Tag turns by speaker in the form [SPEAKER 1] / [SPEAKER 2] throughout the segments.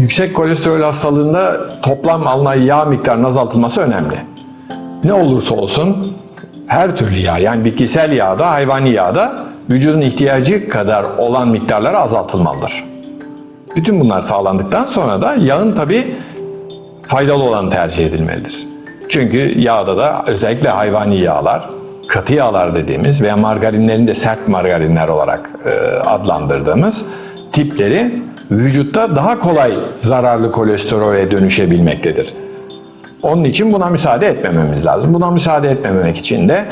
[SPEAKER 1] yüksek kolesterol hastalığında toplam alınan yağ miktarının azaltılması önemli. Ne olursa olsun her türlü yağ yani bitkisel yağda, hayvani yağda vücudun ihtiyacı kadar olan miktarları azaltılmalıdır. Bütün bunlar sağlandıktan sonra da yağın tabi faydalı olan tercih edilmelidir. Çünkü yağda da özellikle hayvani yağlar, katı yağlar dediğimiz veya margarinlerin de sert margarinler olarak e, adlandırdığımız tipleri vücutta daha kolay zararlı kolesterole dönüşebilmektedir. Onun için buna müsaade etmememiz lazım. Buna müsaade etmemek için de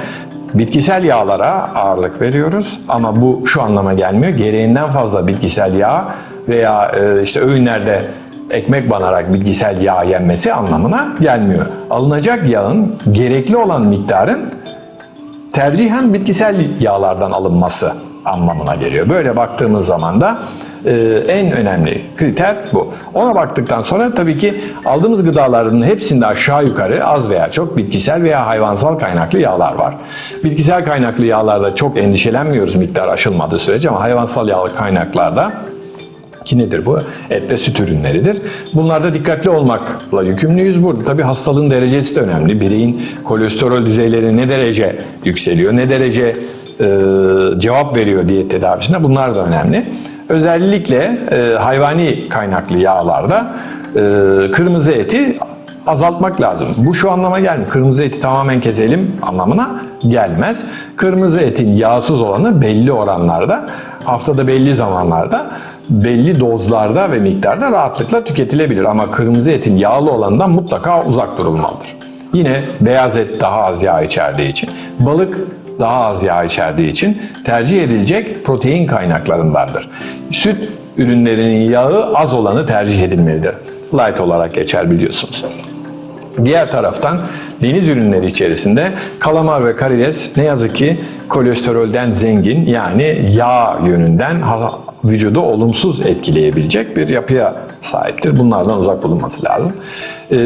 [SPEAKER 1] bitkisel yağlara ağırlık veriyoruz. Ama bu şu anlama gelmiyor. Gereğinden fazla bitkisel yağ veya e, işte öğünlerde ekmek banarak bitkisel yağ yenmesi anlamına gelmiyor. Alınacak yağın gerekli olan miktarın tercihen bitkisel yağlardan alınması anlamına geliyor. Böyle baktığımız zaman da e, en önemli kriter bu. Ona baktıktan sonra tabii ki aldığımız gıdaların hepsinde aşağı yukarı az veya çok bitkisel veya hayvansal kaynaklı yağlar var. Bitkisel kaynaklı yağlarda çok endişelenmiyoruz miktar aşılmadığı sürece ama hayvansal yağlı kaynaklarda ki nedir bu? Et ve süt ürünleridir. Bunlarda dikkatli olmakla yükümlüyüz. Burada tabii hastalığın derecesi de önemli. Bireyin kolesterol düzeyleri ne derece yükseliyor, ne derece e, cevap veriyor diyet tedavisinde bunlar da önemli. Özellikle e, hayvani kaynaklı yağlarda e, kırmızı eti azaltmak lazım. Bu şu anlama gelmiyor. Kırmızı eti tamamen keselim anlamına gelmez. Kırmızı etin yağsız olanı belli oranlarda, haftada belli zamanlarda, belli dozlarda ve miktarda rahatlıkla tüketilebilir. Ama kırmızı etin yağlı olanından mutlaka uzak durulmalıdır. Yine beyaz et daha az yağ içerdiği için, balık daha az yağ içerdiği için tercih edilecek protein kaynaklarındandır. Süt ürünlerinin yağı az olanı tercih edilmelidir. Light olarak geçer biliyorsunuz. Diğer taraftan deniz ürünleri içerisinde kalamar ve karides ne yazık ki kolesterolden zengin yani yağ yönünden vücudu olumsuz etkileyebilecek bir yapıya sahiptir. Bunlardan uzak bulunması lazım. Ee,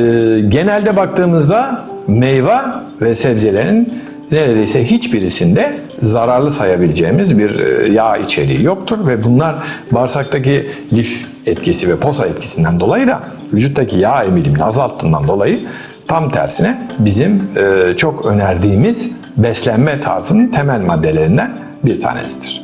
[SPEAKER 1] genelde baktığımızda meyve ve sebzelerin neredeyse hiçbirisinde zararlı sayabileceğimiz bir e, yağ içeriği yoktur ve bunlar bağırsaktaki lif etkisi ve posa etkisinden dolayı da vücuttaki yağ emilimini azalttığından dolayı tam tersine bizim e, çok önerdiğimiz beslenme tarzının temel maddelerinden bir tanesidir.